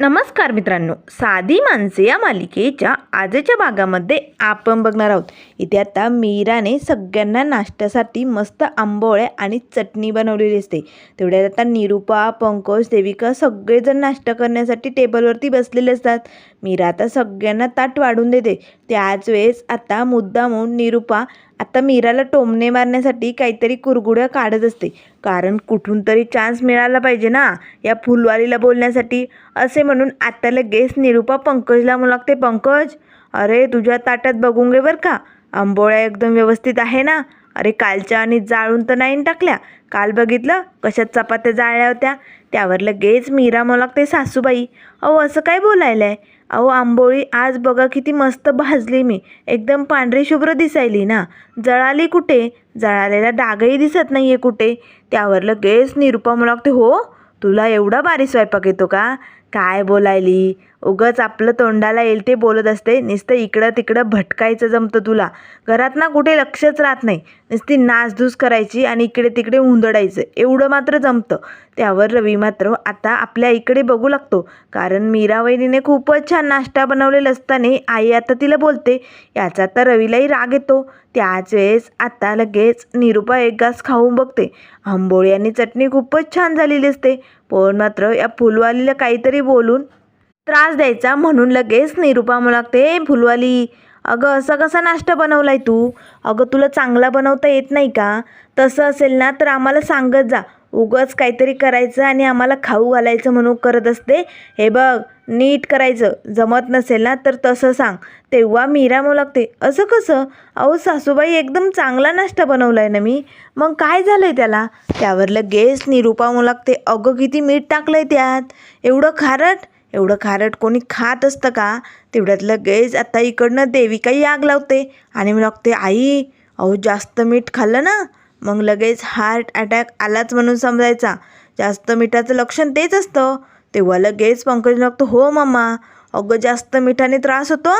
नमस्कार मित्रांनो साधी माणसे या मालिकेच्या आजच्या भागामध्ये आपण बघणार आहोत. इथे आता मीराने सगळ्यांना नाश्त्यासाठी मस्त आंबोळ्या आणि चटणी बनवलेली असते. तेवढ्यात आता निरूपा पंकज देविका सगळेजण नाश्ता करण्यासाठी टेबलवरती बसलेले असतात. मीरा आता सगळ्यांना ताट वाढून देते. त्याच वेळेस आता मुद्दामून निरूपा आता मीराला टोमणे मारण्यासाठी काहीतरी कुरगुड्या काढत असते. कारण कुठून तरी चान्स मिळाला पाहिजे ना या फुलवालीला बोलण्यासाठी. असे म्हणून आता लगेच निरूपा पंकजला म्हणू लागते पंकज अरे तुझ्या ताटात बघून घे बरं का. आंबोळ्या एकदम व्यवस्थित आहे ना. अरे कालच्या आणि जाळून तर नाही टाकल्या. काल बघितलं कशात चपात्या जाळल्या होत्या. त्यावर लगेच मीरा मला लागते सासूबाई. अहो असं काय बोलायला आहे अहो आंबोळी आज बघा किती मस्त भाजली मी. एकदम पांढरी शुभ्र दिसायली ना. जळाली कुठे? जळालेला डागही दिसत नाही आहे कुठे? त्यावर लगेच निरुपा म्हणू लागते हो तुला एवढा भारी स्वयंपाक येतो का? काय बोलायली? उगच आपलं तोंडाला येईल ते बोलत असते. नुसतं इकडं तिकडं भटकायचं जमतं तुला. घरात ना कुठे लक्षच राहत नाही. नुसती नासधूस करायची आणि इकडे तिकडे हुंदडायचं एवढं मात्र जमतं. त्यावर रवी मात्र आता आपल्या इकडे बघू लागतो. कारण मीरा वहिनीने खूपच छान नाश्ता बनवलेला असताना आई आता तिला बोलते याचा तर रवीलाही राग येतो. त्याच वेळेस आता लगेच निरुपा एक घास खाऊन बघते. आंबोळी आणि चटणी खूपच छान झालेली असते. पण मात्र या फुलवालीला काहीतरी बोलून त्रास द्यायचा म्हणून लगेच निरूपा म्हणू लागते फुलवाली अगं असं कसा नाश्ता बनवलाय तू? अगं तुला चांगला बनवता येत नाही का? तसं असेल ना तर आम्हाला सांगत जा. उगंच काहीतरी करायचं आणि आम्हाला खाऊ घालायचं म्हणून करत असते. हे बघ नीट करायचं. जमत नसेल ना तर तसं सांग. तेव्हा मीरा म्हणू लागते असं कसं? अहो सासूबाई एकदम चांगला नाश्ता बनवलाय ना मी. मग काय झालंय त्याला? त्यावर लगेच निरूपा म्हणू लागते अगं किती मीठ टाकलंय त्यात? एवढं खारट? एवढं खारट कोणी खात असतं का? तेवढ्यात लगेच आता इकडनं देविकाही आग लावते आणि मग लागते आई अहो जास्त मीठ खाल्लं ना? मग लगेच हार्ट अटॅक आलाच म्हणून समजायचा. जास्त मिठाचं लक्षण तेच असतं. तेव्हा लगेच पंकज लागतो हो मम्मा अगं जास्त मिठाने त्रास होतो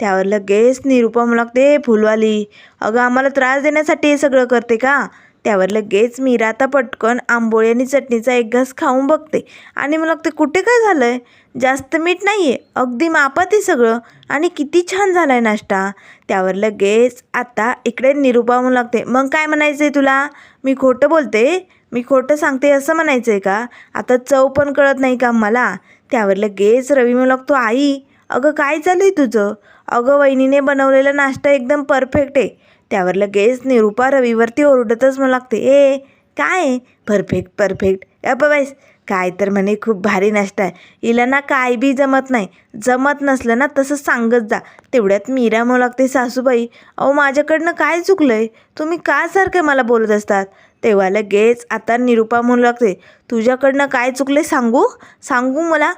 त्यावर लगेच निरूपा लागते फुलवाली अगं आम्हाला त्रास देण्यासाठी हे सगळं करते का? त्यावर लगेच मीरा आता पटकन आंबोळी आणि चटणीचा एक घास खाऊन बघते. आणि मग ते कुठे काय झालं आहे जास्त मीठ नाही आहे अगदी मापात आहे सगळं. आणि किती छान झाला आहे नाश्ता. त्यावर लगेच आता इकडे निरूपा म्हणू लागते. मग काय म्हणायचं आहे तुला? मी खोटं बोलते? मी खोटं सांगते असं म्हणायचं आहे का? आता चव पण कळत नाही का मला? त्यावर लगेच रवी म्हणू लागतो आई अगं काय चालू आहे तुझं? अगं वहिनीने बनवलेला नाश्ता एकदम परफेक्ट आहे. त्यावर लगेच निरूपा रवीवरती ओरडतच म्हणू लागते ए काय परफेक्ट परफेक्ट या बाईस काय तर म्हणे खूप भारी नाश्ता आहे. हिला ना काय बी जमत नाही. जमत नसलं ना तसं सांगत जा. तेवढ्यात मीरा म्हणू लागते सासूबाई अहो माझ्याकडनं काय चुकलं आहे तुम्ही का सारखं मला बोलत असतात? तेव्हा लगेच आता निरूपा म्हणू लागते तुझ्याकडनं काय चुकले सांगू? सांगू मला?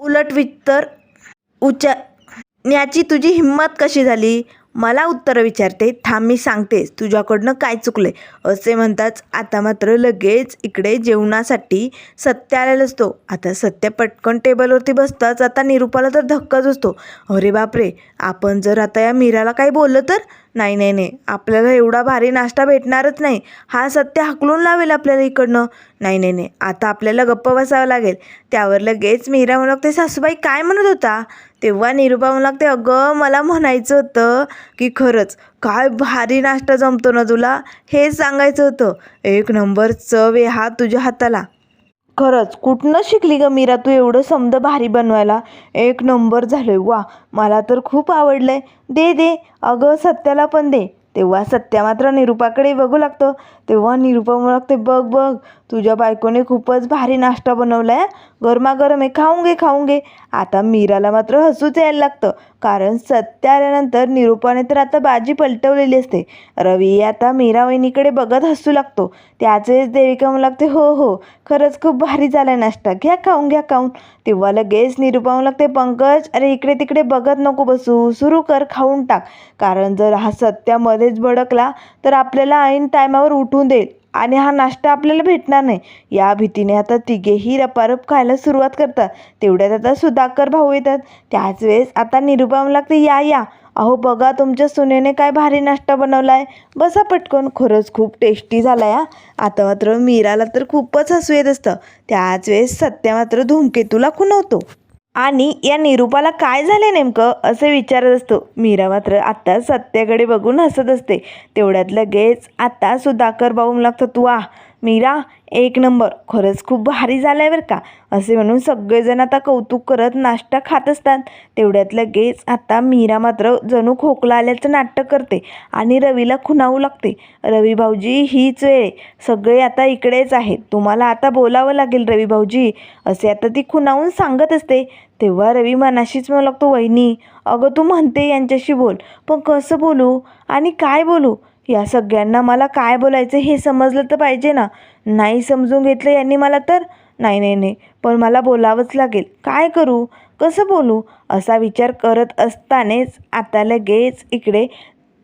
उलट वित्तर याची तुझी हिंमत कशी झाली? मला उत्तरं विचारते. थांब मी सांगतेस तुझ्याकडनं काय चुकलं आहे असे म्हणताच आता मात्र लगेच इकडे जेवणासाठी सत्य आलेला असतो. आता सत्य पटकन टेबलवरती बसताच आता निरूपाला तर धक्काच असतो अरे बापरे! आपण जर आता या मीराला काही बोललं तर? नाही नाही नाही. आपल्याला एवढा भारी नाश्ता भेटणारच नाही. हा सत्य हाकलून लावेल आपल्याला इकडनं. नाही नाही नाही. आता आपल्याला गप्प बसावं लागेल. त्यावर लगेच मीरा म्हणू लागते सासूबाई काय म्हणत होता? तेव्हा निरूपा म्हणू लागते अगं मला म्हणायचं होतं की खरंच काय भारी नाश्ता जमतो ना तुला? हेच सांगायचं होतं. एक नंबर चव आहे हा तुझ्या हाताला. खरंच कुठनं शिकली ग मीरा तू एवढं समद भारी बनवायला? एक नंबर झालोय. वा मला तर खूप आवडलंय. दे दे. अगं सत्याला पण दे. तेव्हा सत्या मात्र निरूपाकडे बघू लागतं. तेव्हा निरूपा म्हणू लागते बघ बघ. तुझ्या बायकोने खूपच भारी नाश्ता बनवला आहे गरमागरम आहे खाऊन घे खाऊन घे. आता मीराला मात्र हसूच यायला लागतं. कारण सत्य आल्यानंतर निरूपाने तर आता बाजी पलटवलेली असते. रवी आता मीरा वहिनीकडे बघत हसू लागतो. त्याच वेळेस देविका म्हणू लागते हो हो खरंच खूप भारी झाला नाश्ता. घ्या खाऊन घ्या खाऊन. तेव्हा लगेच निरूपा म्हणू लागते पंकज अरे इकडे तिकडे बघत नको बसू. सुरू कर खाऊन टाक. कारण जर हा सत्यामध्येच भडकला तर आपल्याला ऐन टायमावर उठून देईल. आणि हा नाश्ता आपल्याला भेटणार नाही. या भीतीने आता तिघेही रपारप खायला सुरुवात करतात. तेवढ्यात आता सुधाकर भाऊ येतात. त्याच वेळेस आता निरुपम लागते या या. अहो बघा तुमच्या सुनेने काय भारी नाश्ता बनवला आहे बसा पटकन. खरंच खूप टेस्टी झाला आहे हा. आता मात्र मीराला तर खूपच हसू येत असतं. त्याच वेळेस सत्या मात्र धूमकेतूला खुनवतो आणि या निरूपाला काय झाले नेमकं असे विचारत असतो. मीरा मात्र आत्ता सत्याकडे बघून हसत असते. तेवढ्यात लगेच आता सुधाकर भाऊ लागतात वा मीरा एक नंबर. खरंच खूप भारी झालाय आहे बरं का. असे म्हणून सगळेजण आता कौतुक करत नाश्ता खात असतात. तेवढ्यात लगेच आता मीरा मात्र जणू खोकला आल्याचं नाटक करते आणि रवीला खुणावू लागते. रवी भाऊजी हीच वेळ सगळे आता इकडेच आहेत. तुम्हाला आता बोलावं लागेल रवी भाऊजी. असे आता ती खुणावून सांगत असते. तेव्हा रवी मनाशीच म्हणू लागतो वहिनी अगं तू म्हणते यांच्याशी बोल. पण कसं बोलू? आणि काय बोलू? या सगळ्यांना मला काय बोलायचं हे समजलं तर पाहिजे ना. नाही समजून घेतलं यांनी मला तर? नाही नाही नाही. पण मला बोलावंच लागेल. काय करू? कसं बोलू? असा विचार करत असतानाच आता लगेच इकडे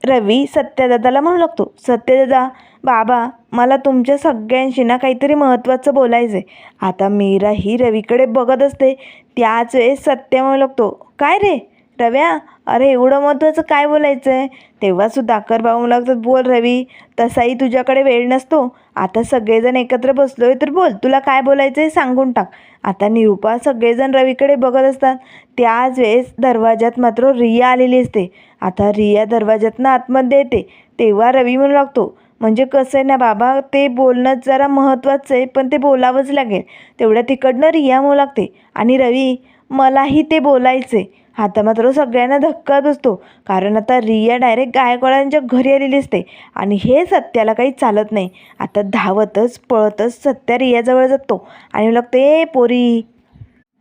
रवी सत्यदादाला म्हणू लागतो. सत्यदादा बाबा मला तुमच्या सगळ्यांशी ना काहीतरी महत्त्वाचं बोलायचं आहे आता मीरा ही रवीकडे बघत असते. त्याच वेळेस सत्य म्हणू लागतो. काय रे? रव्या अरे एवढं महत्त्वाचं काय बोलायचं आहे तेव्हा सुधाकर भाऊ मला लागतात बोल रवी तसाही तुझ्याकडे वेळ नसतो. आता सगळेजण एकत्र बसलो आहे तर बोल तुला काय बोलायचं आहे सांगून टाक. आता निरूपा सगळेजण रवीकडे बघत असतात. त्याच वेळेस दरवाजात मात्र रिया आलेली असते. आता रिया दरवाज्यातनं आतमध्ये येते. तेव्हा रवी म्हणू लागतो म्हणजे कसं आहे ना बाबा ते बोलणं जरा महत्त्वाचं आहे पण ते बोलावंच लागेल. तेवढ्या तिकडनं रिया म्हणू लागते आणि रवी मलाही ते बोलायचं आहे आता मात्र सगळ्यांना धक्काच असतो कारण आता रिया डायरेक्ट गायकवाडांच्या घरी आलेली असते. आणि हे सत्याला काही चालत नाही. आता धावतच पळतच सत्या रियाजवळ जातो. आणि लागते ए पोरी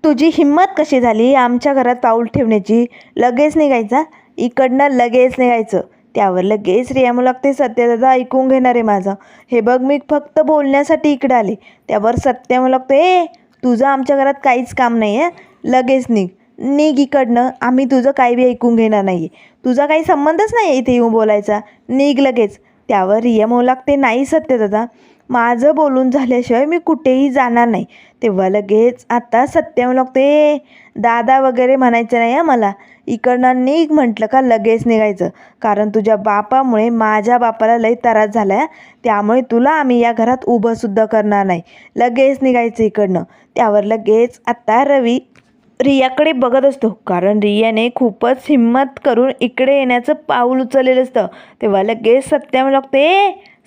तुझी हिंमत कशी झाली? आमच्या घरात पाऊल ठेवण्याची लगेच निघायचा? इकडनं लगेच निघायचं. त्यावर लगेच रिया म्हणू लागते सत्यदादा ऐकून घेणार आहे माझं. हे बघ मी फक्त बोलण्यासाठी इकडे आले. त्यावर सत्य म्हणू लागते ए तुझं आमच्या घरात काहीच काम नाही आहे लगेच निघ. निघ इकडनं आम्ही तुझं काही बी ऐकून घेणार नाही आहे तुझा काही संबंधच नाही आहे इथे येऊन बोलायचा. निघ लगेच. त्यावर रिया म्हणू लागते नाही सत्यदादा माझं बोलून झाल्याशिवाय मी कुठेही जाणार नाही. तेव्हा लगेच आता सत्य लागते दादा वगैरे म्हणायचं नाही हं मला. इकडनं निघ म्हटलं का लगेच निघायचं. कारण तुझ्या बापामुळे माझ्या बापाला लई त्रास झाला आहे त्यामुळे तुला आम्ही या घरात उभंसुद्धा करणार नाही. लगेच निघायचं इकडनं. त्यावर लगेच आत्ता रवी रियाकडे बघत असतो. कारण रियाने खूपच हिंमत करून इकडे येण्याचं पाऊल उचललेलं असतं. तेव्हा लगेच सत्या लागते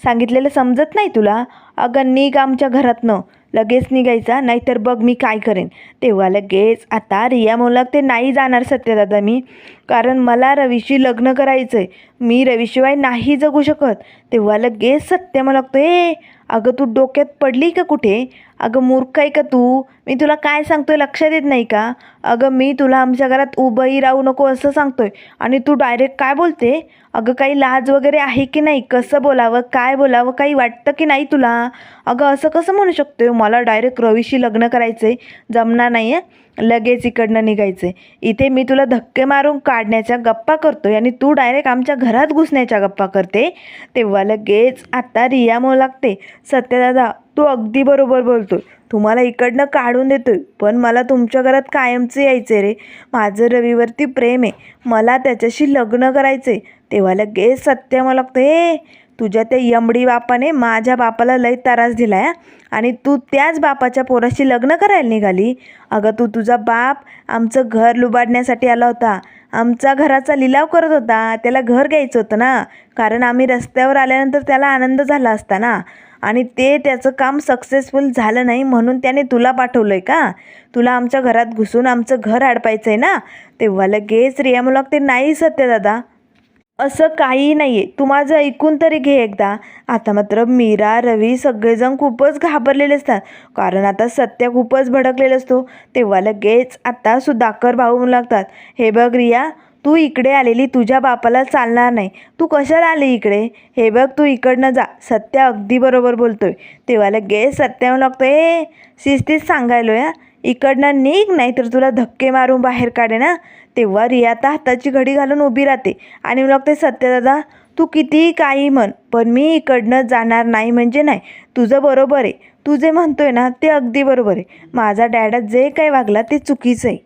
सांगितलेलं समजत नाही तुला? अगं निघ आमच्या घरातनं. लगेच निघायचा नाहीतर बघ मी काय करेन. तेव्हा लगेच आता रिया म्हणू लागते नाही जाणार सत्यदादा मी. कारण मला रवीशी लग्न करायचं आहे मी रवीशिवाय नाही जगू शकत. तेव्हा लगेच सत्य मला लागतो ए अगं तू डोक्यात पडली का कुठे? अगं मूर्ख आहे का तू? मी तुला काय सांगतोय लक्षात येत नाही का? अगं मी तुला आमच्या घरात उभंही राहू नको असं सांगतोय. आणि तू डायरेक्ट काय बोलते? अगं काही लाज वगैरे आहे की नाही? कसं बोलावं? काय बोलावं? काही वाटतं की नाही तुला? अगं असं कसं म्हणू शकतोय? मला डायरेक्ट रवीशी लग्न करायचं आहे जमणार नाही आहे लगेच इकडनं निघायचं आहे इथे मी तुला धक्के मारून काढण्याच्या गप्पा करतोय आणि तू डायरेक्ट आमच्या घरात घुसण्याच्या गप्पा करते. तेव्हा लगेच आता रिया म्हणू लागते सत्यदादा तू अगदी बरोबर बोलतोय. तुम्हाला इकडनं काढून देतोय. पण मला तुमच्या घरात कायमचं यायचं आहे रे. माझं रवीवरती प्रेम आहे. मला त्याच्याशी लग्न करायचं आहे तेव्हा लगेच सत्य मला लागतं हे तुझ्या त्या यमडी बापाने माझ्या बापाला लय त्रास दिला आहे आणि तू त्याच बापाच्या पोराशी लग्न करायला निघाली? अगं तू तुझा बाप आमचं घर लुबाडण्यासाठी आला होता. आमचा घराचा लिलाव करत होता. त्याला घर घ्यायचं होतं ना. कारण आम्ही रस्त्यावर आल्यानंतर त्याला आनंद झाला असता ना. आणि ते त्याचं काम सक्सेसफुल झालं नाही म्हणून त्याने तुला पाठवलं आहे का? तुला आमच्या घरात घुसून आमचं घर अडपायचं आहे ना? तेव्हा लगेच रिया मुलाक ते नाही सत्य दादा असं काही नाही आहे तू माझं ऐकून तरी घे एकदा. आता मात्र मीरा रवी सगळेजण खूपच घाबरलेले असतात. कारण आता सत्य खूपच भडकलेला असतो. तेव्हा लगेच आता सुधाकर भाऊ लागतात हे बघ रिया तू इकडे आलेली तुझ्या बापाला चालणार नाही. तू कशाला आली इकडे? हे बघ तू इकडनं जा. सत्य अगदी बरोबर बोलतोय. तेव्हा लगेच सत्य लागतो. ए शिस्तीच सांगायलो या इकडनं निघ नाही तर तुला धक्के मारून बाहेर काढे ना तेव्हा रिया आता हाताची घडी घालून उभी राहते. आणि मग लागते सत्यदादा तू कितीही काही म्हण पण मी इकडनं जाणार नाही म्हणजे नाही. तुझं बरोबर आहे. तू जे म्हणतोय ना ते अगदी बरोबर आहे. माझा डॅडा जे काही वागला ते चुकीचं आहे.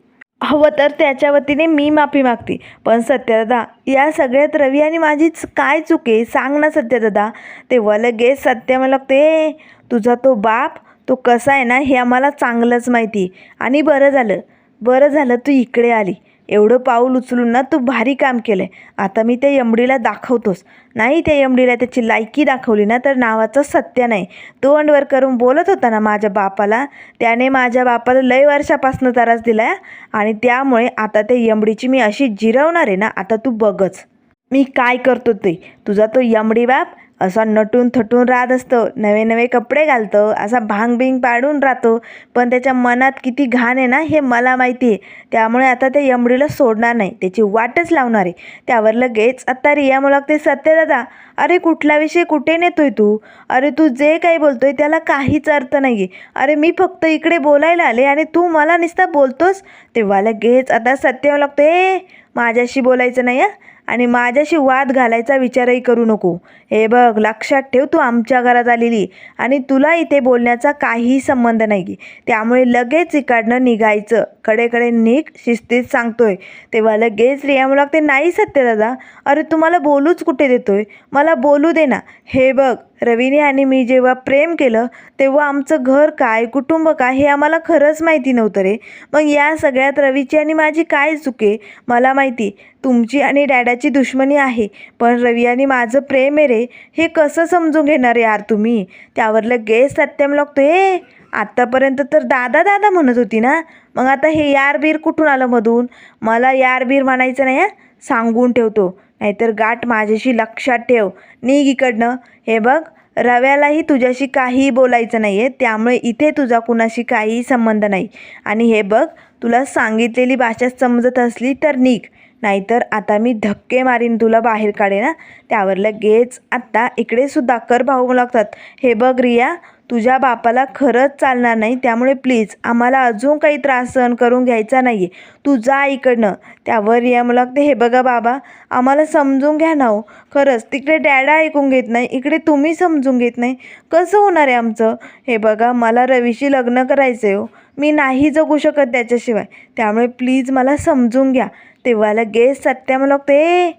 हवं तर त्याच्या वतीने मी माफी मागते. पण सत्यदादा या सगळ्यात रवी आणि माझीच काय चूक आहे सांग ना सत्यदादा. तेव्हा लगेच सत्य मला ते तुझा तो बाप तो कसा आहे ना हे आम्हाला चांगलंच माहिती आणि बरं झालं. बरं झालं तू इकडे आली. एवढं पाऊल उचलून ना तू भारी काम केलं आहे आता मी त्या यमडीला दाखवतोस नाही त्या यमडीला त्याची लायकी दाखवली ना तर नावाचं सत्य नाही. तोंडवर करून बोलत होता ना माझ्या बापाला त्याने माझ्या बापाला लय वर्षापासून त्रास दिला आणि त्यामुळे आता त्या यमडीची मी अशी जिरवणार आहे ना आता तू बघच. मी काय करतो ते? तुझा तो यमडी बाप असा नटून थटून राहत असतो. नवे नवे कपडे घालतो असा भांग बिंग पाडून राहतो. पण त्याच्या मनात किती घाण आहे ना हे मला माहिती आहे. त्यामुळे आता ते यमडीला सोडणार नाही. त्याची वाटच लावणार आहे. त्यावर लगेच आता रिया मला ते सत्य दादा अरे कुठला विषय कुठे नेतोय तू? अरे तू जे काही बोलतोय त्याला काहीच अर्थ नाही आहे अरे मी फक्त इकडे बोलायला आले आणि तू मला नुसता बोलतोस? तेव्हा लगेच आता सत्य लागतो ए माझ्याशी बोलायचं नाही हं? आणि माझ्याशी वाद घालायचा विचारही करू नको. हे बघ लक्षात ठेव तू आमच्या घरात आलेली. आणि तुला इथे बोलण्याचा काही संबंध नाही. त्यामुळे लगेच इकडनं निघायचं. कडेकडे निघ शिस्तीत सांगतोय. तेव्हा लगेच रिया मला ते नाही सत्य दादा. अरे तुम्हाला बोलूच कुठे देतोय? मला बोलू दे ना. हे बघ रवीने आणि मी जेव्हा प्रेम केलं तेव्हा आमचं घर काय कुटुंब काय हे आम्हाला खरंच माहिती नव्हतं रे. मग या सगळ्यात रवीची आणि माझी काय चुके? मला माहिती. तुमची आणि डॅडाची दुश्मनी आहे. पण रवी आणि माझं प्रेम आहे रे. हे कसं समजून घेणार यार तुम्ही? त्यावर लगेच सत्यम लागतो हे आत्तापर्यंत तर दादा दादा म्हणत होती ना? मग आता हे यार बीर कुठून आलं मधून? मला यार बीर म्हणायचं नाही सांगून ठेवतो. नाहीतर गाठ माझ्याशी लक्षात ठेव. निघ इकडनं. हे बघ रव्यालाही तुझ्याशी काहीही बोलायचं नाही आहे त्यामुळे इथे तुझा कुणाशी काहीही संबंध नाही. आणि हे बघ तुला सांगितलेली भाषा समजत असली तर निघ नाहीतर आता मी धक्के मारीन तुला बाहेर काढे ना. त्यावर लगेच आत्ता इकडे सुद्धा कर भाऊ लागतात. हे बघ रिया तुझ्या बापाला खरंच चालणार नाही. त्यामुळे प्लीज आम्हाला अजून काही त्रास सहन करून घ्यायचा नाही आहे तू जा इकडनं त्यावर रिया मला. ते हे बघा बाबा आम्हाला समजून घ्या ना हो. खरंच तिकडे डॅडा ऐकून घेत नाही. इकडे तुम्ही समजून घेत नाही. कसं होणार आहे आमचं? हे बघा मला रवीशी लग्न करायचं आहे हो. मी नाही जगू शकत त्याच्याशिवाय. त्यामुळे प्लीज मला समजून घ्या. तेव्हा लगेच सत्या मला ते.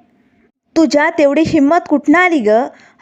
तुझ्या तेवढी हिंमत कुठनं आली ग?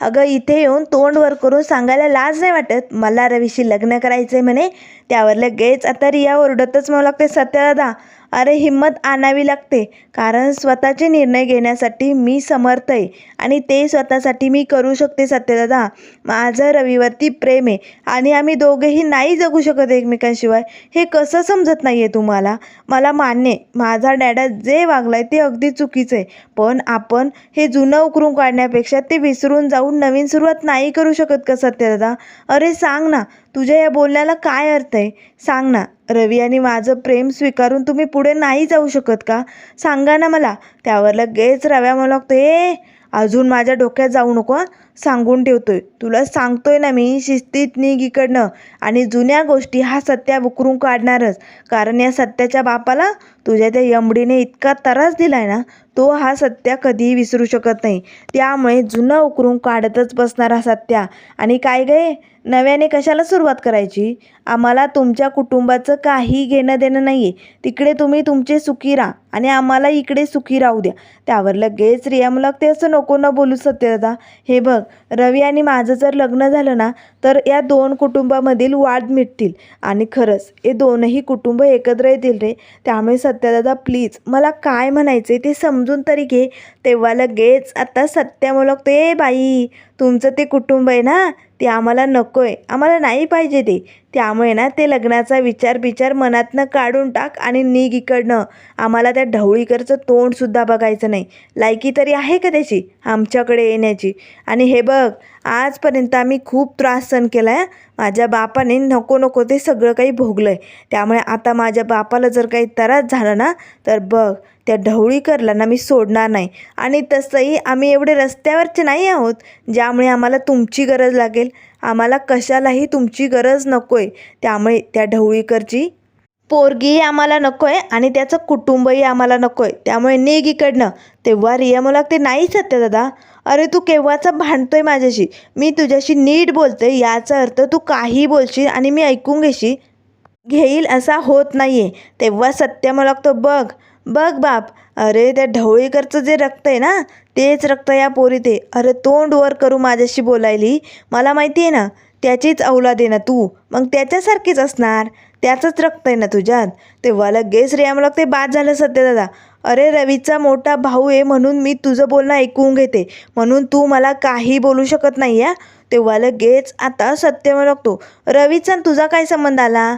अगं इथे येऊन तोंड वर करून सांगायला लाज नाही वाटत. मला रवीशी लग्न करायचं आहे म्हणे त्यावर लगेच आता रिया ओरडतच मला लागते सत्यदा अरे हिंमत आणावी लागते. कारण स्वतःचे निर्णय घेण्यासाठी मी समर्थ आहे आणि ते स्वतःसाठी मी करू शकते सत्यदादा. माझं रवीवरती प्रेम आहे आणि आम्ही दोघेही नाही जगू शकत एकमेकांशिवाय. हे कसं समजत नाही आहे तुम्हाला? मला मान्य आहे माझा डॅडा जे वागला आहे ते अगदी चुकीचं आहे. पण आपण हे जुनं उकरून काढण्यापेक्षा ते विसरून जाऊन नवीन सुरुवात नाही करू शकत का सत्यदादा? अरे सांग ना तुझ्या या बोलण्याला काय अर्थ आहे? सांग ना. रवी आणि माझं प्रेम स्वीकारून तुम्ही पुढे नाही जाऊ शकत का? सांगा ना मला. त्यावर लगेच रव्या मला लागतो ए अजून माझ्या डोक्यात जाऊ नको सांगून ठेवतोय. तुला सांगतोय ना मी शिस्तीत निघ इकडनं. आणि जुन्या गोष्टी हा सत्या उकरून काढणारच. कारण या सत्याच्या बापाला तुझ्या त्या यमडीने इतका त्रास दिलाय ना तो हा सत्या कधीही विसरू शकत नाही. त्यामुळे जुनं उकरून काढतच बसणारा सत्या. आणि काय गे नव्याने कशाला सुरुवात करायची? आम्हाला तुमच्या कुटुंबाचं काही घेणं देणं नाही आहे तिकडे तुम्ही तुमचे सुखी राहा. आणि आम्हाला इकडे सुखी राहू द्या. त्यावर लगेच रिया मला ते असं नको न बोलू सत्यदादा हे बघ रवी आणि माझं जर लग्न झालं ना तर या दोन कुटुंबामधील वाद मिटतील. आणि खरंच हे दोनही कुटुंब एकत्र येतील रे. त्यामुळे सत्यदादा प्लीज मला काय म्हणायचे ते समजून तरी घे. तेव्हा लगेच आता सत्या मला ए बाई तुमचं ते कुटुंब आहे ना ते आम्हाला नको आहे आम्हाला नाही पाहिजे ते. त्यामुळे ना ते लग्नाचा विचार बिचार मनातनं काढून टाक आणि निघ इकडनं. आम्हाला त्या ढवळीकरचं तोंडसुद्धा बघायचं नाही. लायकी तरी आहे का त्याची? आमच्याकडे येण्याची. आणि हे बघ आजपर्यंत आम्ही खूप त्रास सहन केला आहे माझ्या बापाने नको नको ते सगळं काही भोगलं आहे त्यामुळे आता माझ्या बापाला जर काही त्रास झाला ना तर बघ त्या ढवळीकरला ना मी सोडणार नाही. आणि तसंही आम्ही एवढे रस्त्यावरचे नाही आहोत त्यामुळे आम्हाला तुमची गरज लागेल. आम्हाला कशालाही तुमची गरज नको आहे त्यामुळे त्या ढवळीकरची पोरगीही आम्हाला नको आहे आणि त्याचं कुटुंबही आम्हाला नको आहे त्यामुळे निघ इकडनं. तेव्हा रिया मला ते नाही सत्य दादा. अरे तू केव्हाचा भांडतोय माझ्याशी? मी तुझ्याशी नीट बोलते याचा अर्थ तू काही बोलशील आणि मी ऐकून घेशील घेईल असा होत नाही आहे तेव्हा सत्य मला लागतो बघ बघ बाप. अरे त्या ढवळीकरचं जे रक्त आहे ना तेच रक्त या पोरीत. आहे अरे तोंड वर करू माझ्याशी बोलायली. मला माहिती आहे ना त्याचीच औलाद आहे ना तू. मग त्याच्यासारखीच असणार. त्याचंच रक्त आहे ना तुझ्यात. तेव्हा लगेच रिया ते बाद झालं सत्यदादा अरे रवीचा मोठा भाऊ आहे म्हणून मी तुझं बोलणं ऐकून घेते. म्हणून तू मला काही बोलू शकत नाही या तेव्हा लगेच आता सत्य म्हणू लागतो रवीचा आणि तुझा काय संबंध आला?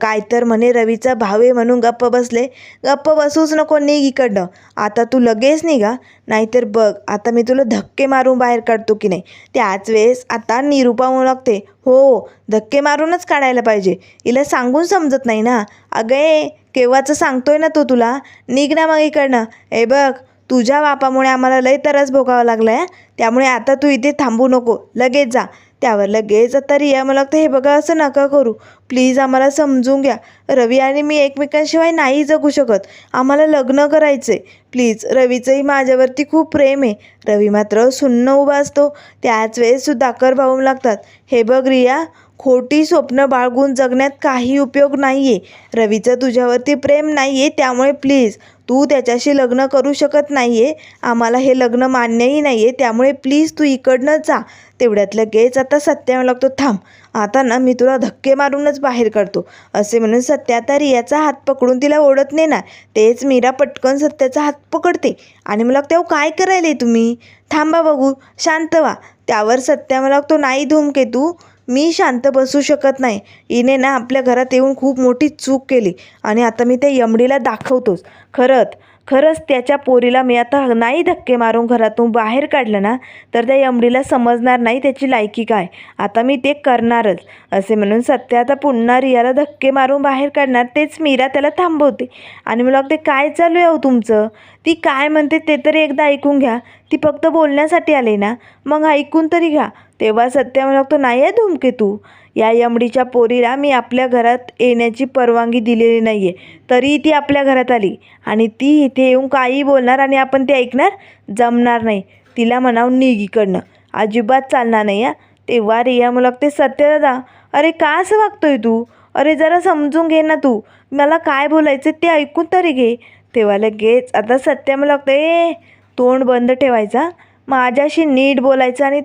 काय तर म्हणे रवीचा भाव आहे म्हणून गप्प बसले. गप्प बसूच नको निघ इकडनं. आता तू लगेच निघा नाहीतर बघ आता मी तुला धक्के मारून बाहेर काढतो की नाही. त्याच वेळेस आता निरूपा म्हणू लागते हो धक्के मारूनच काढायला पाहिजे. हिला सांगून समजत नाही ना. अगं केव्हाचं सांगतोय ना तो तुला? निघ ना मग इकडनं. ए बघ तुझ्या बापामुळे आम्हाला लय तरच भोगावं लागलं आहे त्यामुळे आता तू इथे थांबू नको. लगेच जा. त्यावर लगेच आता रिया मला लागतं हे बघा असं नका करू. प्लीज आम्हाला समजून घ्या. रवी आणि मी एकमेकांशिवाय नाही जगू शकत. आम्हाला लग्न करायचे प्लीज रवीचंही माझ्यावरती खूप प्रेम आहे. रवी मात्र सुन्न उभा असतो. त्याच वेळेस सुधाकर भाऊ लागतात. हे बघ रिया खोटी स्वप्न बाळगून जगण्यात काही उपयोग नाही आहे रवीचं तुझ्यावरती प्रेम नाही आहे त्यामुळे प्लीज तू त्याच्याशी लग्न करू शकत नाही आहे आम्हाला हे लग्न मान्यही नाही आहे त्यामुळे प्लीज तू इकडनं जा. तेवढ्यात लगेच आता सत्या लागतो थांब. आता ना मी तुला धक्के मारूनच बाहेर काढतो. असे म्हणून सत्या आता रियाचा हात पकडून तिला ओढत नेणार. तेच मीरा पटकन सत्याचा हात पकडते. आणि मला तेव्हा काय करायले तुम्ही? थांबा बघू. शांत व्हा. त्यावर सत्या मला तो नाही धूमके तू. मी शांत बसू शकत नाही. हिने ना आपल्या घरात येऊन खूप मोठी चूक केली आणि आता मी त्या यमडीला दाखवतोच. खरंच खरंच त्याच्या पोरीला मी आता नाही धक्के मारून घरातून बाहेर काढलं ना तर त्या यमडीला समजणार नाही त्याची लायकी काय. आता मी ते करणारच. असे म्हणून सत्य आता पुन्हा रियाला धक्के मारून बाहेर काढणार तेच मीरा त्याला थांबवते. आणि मला वाटते काय चालू आहे हो तुमचं? ती काय म्हणते ते तरी एकदा ऐकून घ्या. ती फक्त बोलण्यासाठी आले ना. मग ऐकून तरी घ्या. तेव्हा सत्य मला नाही आहे धुमके तू. या यमडीच्या पोरीला मी आपल्या घरात येण्याची परवानगी दिलेली नाही आहे तरी ती आपल्या घरात आली आणि ती इथे येऊन काही बोलणार आणि आपण ते ऐकणार? जमणार नाही. तिला म्हणावं निगीकडनं अजिबात चालणार नाही या तेव्हा रिया मला लागते सत्य दादा अरे का असं वागतोय तू? अरे जरा समजून घे ना तू. मला काय बोलायचं ते ऐकून तरी घे. तेव्हा लगेच आता सत्य मला लागतं ए तोंड बंद ठेवायचा माझ्याशी नीट बोलायचं आणि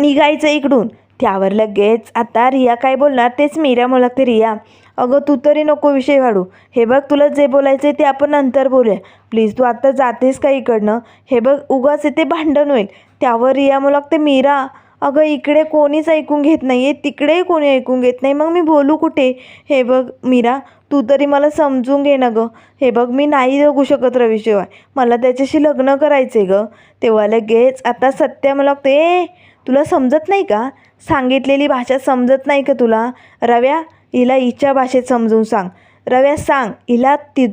निघायचं इकडून. त्यावर लगेच आता रिया काय बोलणार? तेच मीरा मला लागते रिया. अगं तू तरी नको विषय वाढू. हे बघ तुला जे बोलायचं आहे ते आपण नंतर बोलूया. प्लीज तू आत्ता जातेस का इकडनं? हे बघ उगाच इथे भांडण होईल. त्यावर रिया मला लागते मीरा. अगं इकडे कोणीच ऐकून घेत नाही आहे तिकडेही कोणी ऐकून घेत नाही. मग मी बोलू कुठे? हे बघ मीरा तू तरी मला समजून घे ना गं. हे बघ मी नाही जगू शकत रविशिवाय. मला त्याच्याशी लग्न करायचं आहे गं. तेव्हा लगेच आता सत्य मला लागते ए तुला समजत नाही का? सांगितलेली भाषा समजत नाही का तुला? रव्या हिला हिच्या भाषेत समजून सांग. रव्या सांग. हिला ती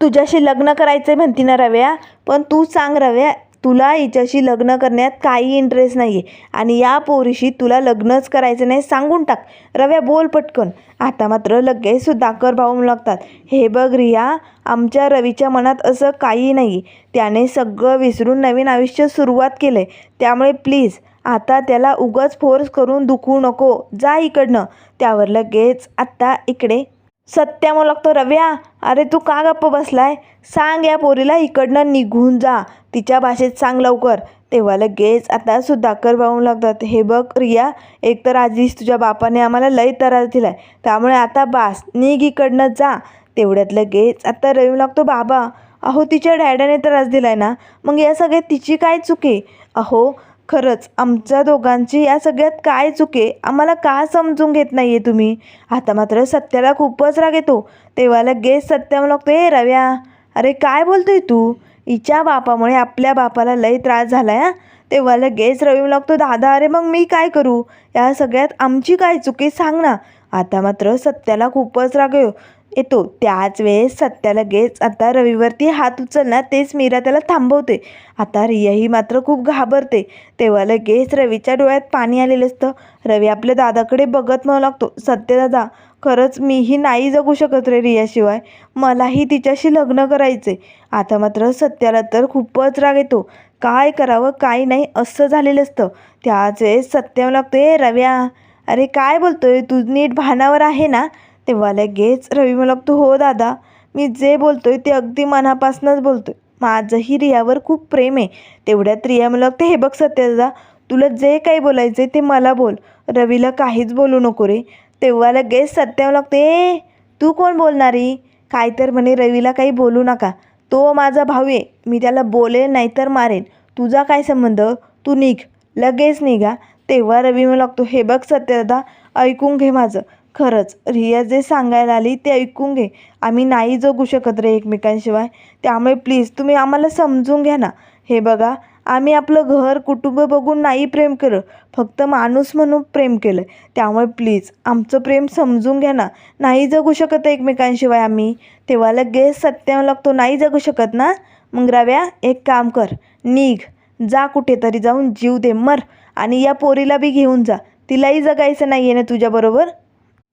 तुझ्याशी लग्न करायचं म्हणती ना रव्या पण तू सांग रव्या तुला हिच्याशी लग्न करण्यात काही इंटरेस्ट नाही आहे आणि या पोरीशी तुला लग्नच करायचं नाही सांगून टाक. रव्या बोल पटकन. आता मात्र लगेच कर भाऊ लागतात हे बघ रिया आमच्या रवीच्या मनात असं काही नाही त्याने सगळं विसरून नवीन आयुष्य सुरुवात केलं आहे त्यामुळे प्लीज आता त्याला उगाच फोर्स करून दुखू नको. जा इकडनं. त्यावर लगेच आत्ता इकडे सत्या मग लागतो रव्या. अरे तू का गप्प बसलाय? सांग या पोरीला इकडनं निघून जा. तिच्या भाषेत सांग लवकर. तेव्हा लगेच आता सुधाकर भाऊ लागतात हे बघ रिया एकतर आधीच तुझ्या बापाने आम्हाला लय त्रास दिलाय. त्यामुळे आता बास निघ इकडनं जा. तेवढ्यात लगेच आता रवी लागतो बाबा अहो तिच्या डॅड्याने त्रास दिलाय ना. मग या सगळ्यात तिची काय चुकी अहो खरंच आमच्या दोघांची या सगळ्यात काय चुके आम्हाला का समजून घेत नाही आहे तुम्ही? आता मात्र सत्याला खूपच राग येतो. तेव्हा लगेच सत्या लागतो ए रव्या अरे काय बोलतोय तू? हिच्या बापामुळे आपल्या बापाला लय त्रास झाला आहे तेव्हा लगेच रवी लागतो दादा अरे मग मी काय करू? या सगळ्यात आमची काय चुकी सांग ना. आता मात्र सत्याला खूपच राग येऊ येतो. त्याच वेळेस सत्या लगेच आता रवीवरती हात उचलणार तेच मीरा त्याला थांबवते. आता रियाही मात्र खूप घाबरते. तेव्हा लगेच रवीच्या डोळ्यात पाणी आलेलं असतं. रवी आपल्या दादाकडे बघत म्हणू लागतो सत्य दादा खरंच मीही नाही जगू शकत रे रियाशिवाय. मलाही तिच्याशी लग्न करायचे आता मात्र सत्याला तर खूपच राग येतो. काय करावं काय नाही असं झालेलं असतं. त्याच वेळेस सत्य लागतो ए रव्या अरे काय बोलतोय? तू नीट भानावर आहे ना? तेव्हा लगेच रवी मला लागतो हो दादा मी जे बोलतोय ते अगदी मनापासूनच बोलतोय. माझंही रियावर खूप प्रेम आहे. तेवढ्यात रिया मला लागते हे बघ सत्य दादा तुला जे काही बोलायचं ते मला बोल. रवीला काहीच बोलू नको रे. तेव्हा लगेच सत्यावर लागते ए तू कोण बोलणारी काय तर म्हणे रवीला काही बोलू नका. तो माझा भाऊ आहे. मी त्याला बोलेन नाहीतर मारेन तुझा काय संबंध? तू निघ. लगेच निघा. तेव्हा रवी म्हणू लागतो हे बघ सत्यदादा ऐकून घे माझं. खरंच रिया जे सांगायला आली ते ऐकून घे. आम्ही नाही जगू शकत रे एकमेकांशिवाय. त्यामुळे प्लीज तुम्ही आम्हाला समजून घ्या ना. हे बघा आम्ही आपलं घर कुटुंब बघून नाही प्रेम केलं फक्त माणूस म्हणून प्रेम केलं त्यामुळे प्लीज आमचं प्रेम समजून घ्या ना. नाही जगू शकत एकमेकांशिवाय आम्ही. तेव्हा लगेच सत्यावर लागतो नाही जगू शकत ना. मग रव्या एक काम कर. निघ. जा कुठेतरी जाऊन जीव दे मर. आणि या पोरीला बी घेऊन जा. तिलाही जगायचं नाही आहे ना तुझ्याबरोबर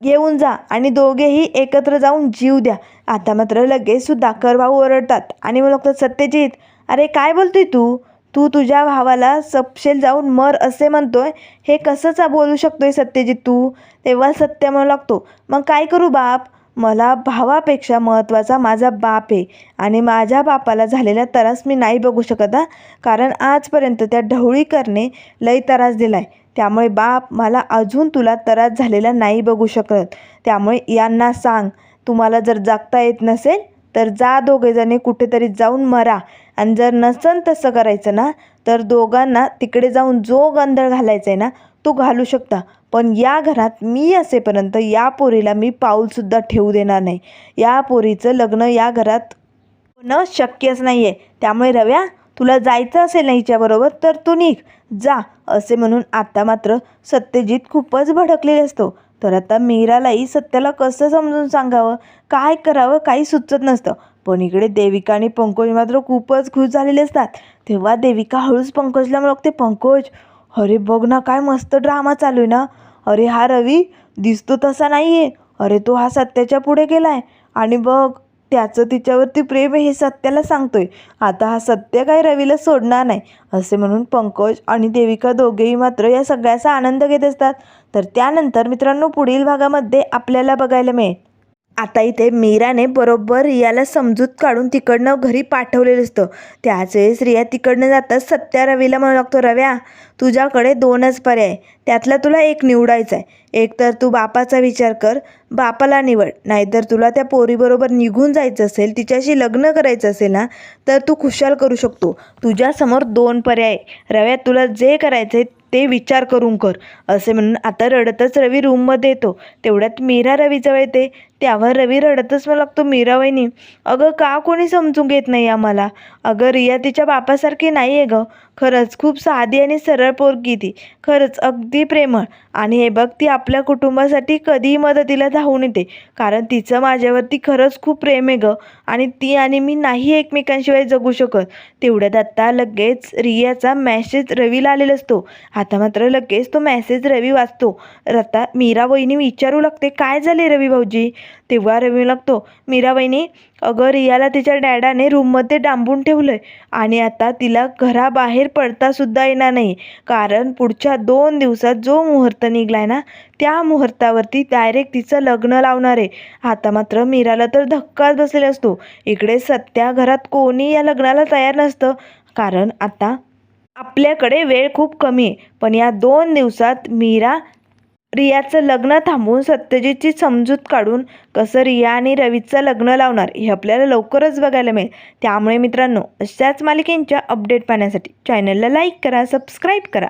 घेऊन जा आणि दोघेही एकत्र जाऊन जीव द्या. आता मात्र लगेच सुद्धा भाऊ ओरडतात आणि मग लागतात सत्यजित अरे काय बोलतोय तू? तू तुझ्या भावाला सपशेल जाऊन मर असे म्हणतोय? हे कसंच बोलू शकतोय सत्यजित तू? तेव्हा सत्य म्हणू लागतो. मग काय करू बाप? मला भावापेक्षा महत्त्वाचा माझा बाप आहे आणि माझ्या बापाला झालेला त्रास मी नाही बघू शकत हा. कारण आजपर्यंत त्या ढवळीकरने लई त्रास दिला आहे त्यामुळे बाप मला अजून तुला त्रास झालेला नाही बघू शकत. त्यामुळे यांना सांग तुम्हाला जर जागता येत नसेल तर जा दोघेजणी कुठेतरी जाऊन मरा. आणि जर नसन तसं करायचं ना तर दोघांना तिकडे जाऊन जो गंधळ घालायचा आहे ना तो घालू शकता. पण या घरात मी असेपर्यंत या पोरीला मी पाऊलसुद्धा ठेवू देणार नाही. या पोरीचं लग्न या घरात होणं शक्यच नाही आहे त्यामुळे रव्या तुला जायचं असेल ना हिच्याबरोबर तर तू निघ. जा असे म्हणून आता मात्र सत्यजित खूपच भडकलेले असतो. तर आता मीरालाही सत्याला कसं समजून सांगावं? काय करावं? काही सुचत नसतं. पण इकडे देविका आणि पंकज मात्र खूपच खुश झालेले असतात. तेव्हा देविका हळूच पंकजला म्हणते पंकज अरे बघ ना काय मस्त ड्रामा चालू आहे ना. अरे हा रवी दिसतो तसा नाही आहे अरे तो हा सत्याच्या पुढे गेला आहे आणि बघ त्याचं तिच्यावरती प्रेम आहे हे सत्याला सांगतोय. आता हा सत्य काय रवीला सोडणार नाही असे म्हणून पंकज आणि देविका दोघेही मात्र या सगळ्याचा आनंद घेत असतात. तर त्यानंतर मित्रांनो पुढील भागामध्ये आपल्याला बघायला मिळेल. आता इथे मीराने बरोबर रियाला समजूत काढून तिकडनं घरी पाठवलेलं असतं. त्याच वेळेस रिया तिकडनं जातात सत्या रवीला म्हणू लागतो रव्या तुझ्याकडे दोनच पर्याय. त्यातला तुला एक निवडायचा आहे एक तर तू बापाचा विचार कर बापाला निवड. नाहीतर तुला त्या पोरीबरोबर निघून जायचं असेल तिच्याशी लग्न करायचं असेल ना तर तू खुशाल करू शकतो. तुझ्यासमोर दोन पर्याय. आहे. रव्या तुला जे करायचं आहे ते विचार करून कर. असे म्हणून आता रडतच रवी रूममध्ये येतो. तेवढ्यात मीरा रवीजवळ येते. त्यावर रवी रडतच मला लागतो मीरा वहिनी अगं का कोणी समजून घेत नाही आम्हाला? अगं रिया तिच्या बापासारखी नाही आहे गं. खरंच खूप साधी आणि सरळ पोरगी ती. खरंच अगदी प्रेमळ. आणि हे बघ ती आपल्या कुटुंबासाठी कधीही मदतीला धावून येते. कारण तिचं माझ्यावरती खरंच खूप प्रेम आहे गं. आणि ती आणि मी नाही एकमेकांशिवाय जगू शकत. तेवढ्यात आत्ता लगेच रियाचा मॅसेज रवीला आलेला असतो. आता मात्र लगेच तो मॅसेज रवी वाचतो. आता मीरा वहिनी विचारू लागते काय झाले रवी भाऊजी? तेव्हा रवी लागतो मीराबाईने अगं रियाला तिच्या डॅडाने रूममध्ये डांबून ठेवलं आहे आणि आता तिला घराबाहेर पडतासुद्धा येणार नाही. कारण पुढच्या दोन दिवसात जो मुहूर्त निघला आहे ना त्या मुहूर्तावरती डायरेक्ट तिचं लग्न लावणार आहे. आता मात्र मीराला तर धक्काच बसलेला असतो. इकडे सत्या घरात कोणी या लग्नाला तयार नसतं. कारण आता आपल्याकडे वेळ खूप कमी आहे. पण या दोन दिवसात मीरा रियाचं लग्न थांबवून सत्यजितची समजूत काढून कसं रिया आणि रवीचं लग्न लावणार हे आपल्याला लवकरच बघायला मिळेल. त्यामुळे मित्रांनो अशाच मालिकेंच्या अपडेट पाहण्यासाठी चॅनलला लाईक करा सबस्क्राईब करा.